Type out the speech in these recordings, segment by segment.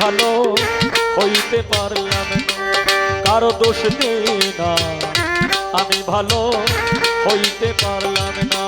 ভালো হইতে পারলাম। কারও দোষ দিই না। আমি ভালো হইতে পারলাম না।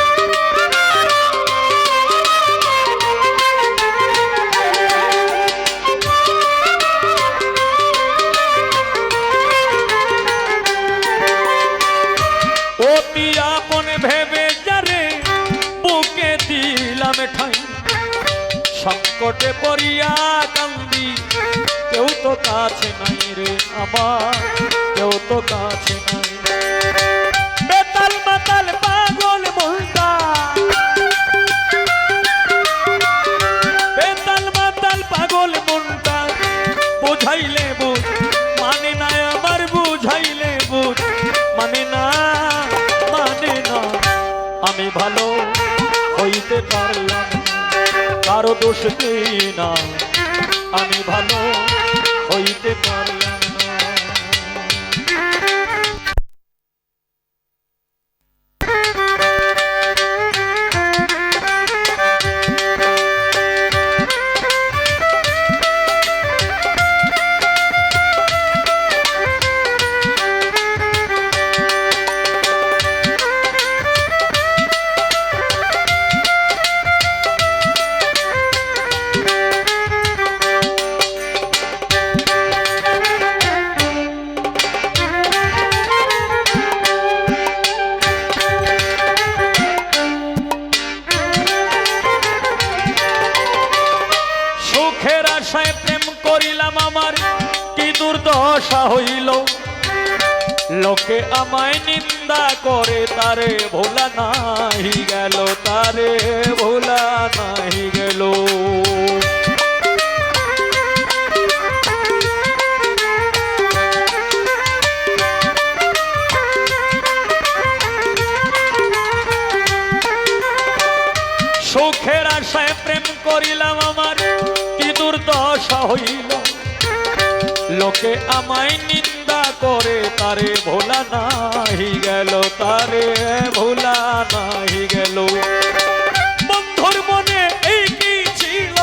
সংকটে পড়িয়া কান্দি। কেউ তো কাছে নাই রে আমার, কেউ তো কাছে নাই। বেতাল মাতাল পাগল মনটা বেতাল পাগল মানে না আমার মানে না মানে না। আমি ভালো হইতে না। কারও দোষ না। আমি ভালো হইতে পারলাম দুর্দশা হইল। লোকে আমায় নিন্দা করে, তারে ভোলা নাহি গেল, তারে ভোলা নাহি গেল। সুখের আশায় প্রেম করিলাম আমার, কি দুর্দশা হইল। লোকে আমায় নিন্দা করে, তারে ভোলা নাহি গেল, তারে ভোলা নাহি গেল। বন্ধুর মনে এই কি ছিল।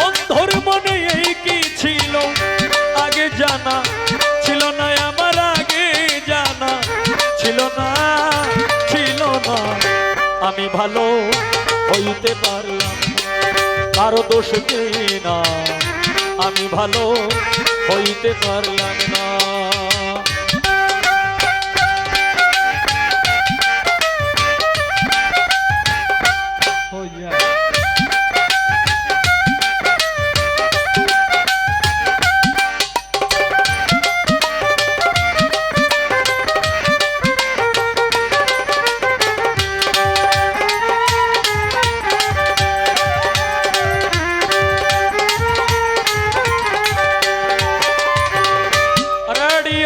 বন্ধুর মনে এই কি ছিল। আগে জানা ছিল না, আমার আগে জানা ছিল না ছিল না। আমি ভালো হইতে পারলাম। কারও দোষ না আমি ভালো হইতে পারলাম না।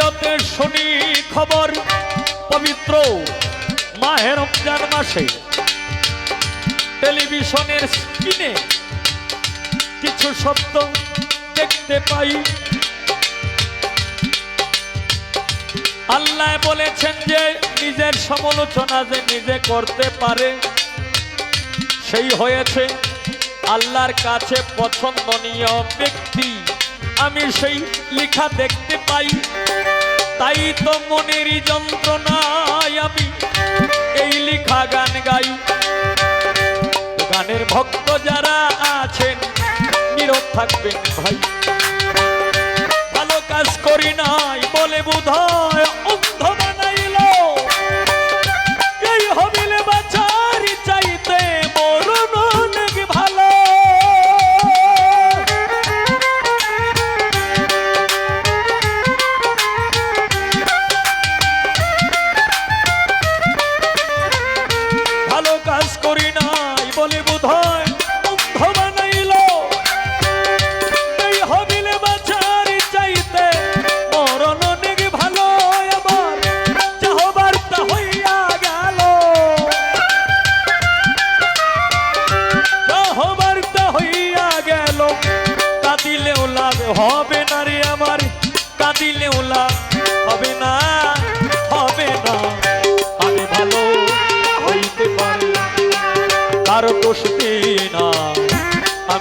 আলোতে শুনি খবর পবিত্র মাহে রমজান মাসে। টেলিভিশনের স্ক্রিনে কিছু শব্দ দেখতে পাই। আল্লাহ বলেছেন যে নিজের সমালোচনা যে নিজে করতে পারে, সেই হয়েছে আল্লাহর কাছে পছন্দনীয় ব্যক্তি। আমি সেই লেখা দেখতে পাই। তাই তো মনের যন্ত্রণায় আমি এই লেখা গান গাই। গানের ভক্ত যারা আছেন, নীরব থাকবেন ভাই। ভালো কাজ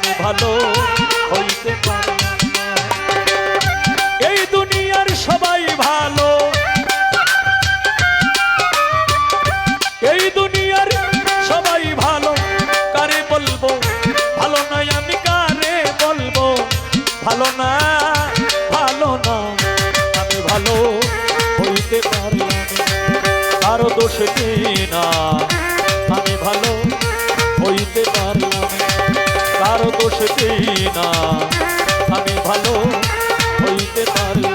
আমি ভালো হইতে পারি এই দুনিয়ার সবাই ভালো। এই দুনিয়ার সবাই ভালো। কারে বলব? ভালো আমি কারে বলব? ভালো না ভালো না, আমি ভালো হইতে পারলাম কারও দোষ না, আমি ভালো হইতে পারলাম কারও দোষ দিই না আমি ভালো হইতে পারলাম